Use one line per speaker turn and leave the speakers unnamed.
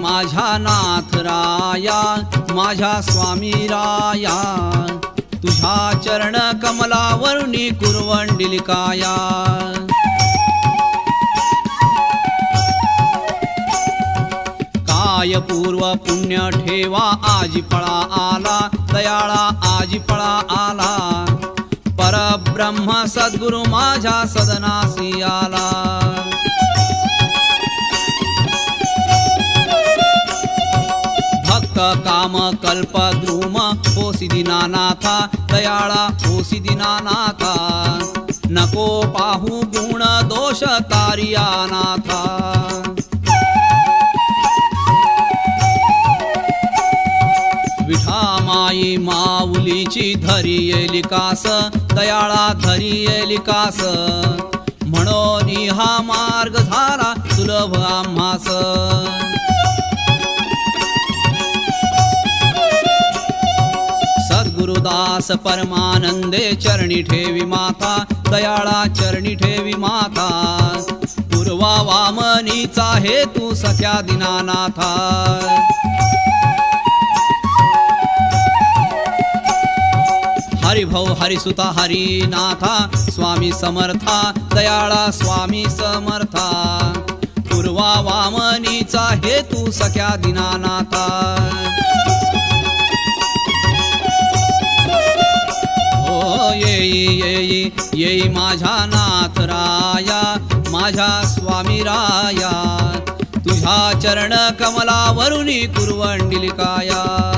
माझ्या नाथ राया माझ्या स्वामी राया तुझ्या चरण कमलावरुणी कुरवंडिलिकाया काय पूर्व पुण्य ठेवा आजी पळा आला दयाळा आजी पळा आला. परब्रह्म सद्गुरु माझ्या सदनासी आला. काम कल्प द्रुम होसी दिनानाथा दयाळा होसी दिनानाथा नको पाहू गुण दोष कार्यानाथा विठामाई माऊलीची धरी येली कास दयाळा धरी येली कास। म्हणून हा मार्ग झाला सुलभ आम्हास। गुरुदास परमानंदे चरणी ठेवी माता दयाळा चरणी ठेवी माता. पूर्वा वामनीचा हेतू सख्या दिनानाथा. हरिभव हरिसुता हरिनाथा स्वामी समर्था दयाळा स्वामी समर्था. पूर्वा वामनीचा हेतू सख्या दिनानाथा. येई माझ्या नाथ राया माझ्या स्वामी राया तुझ्या चरण कमलावरुणी कुरवंडिलिकाया.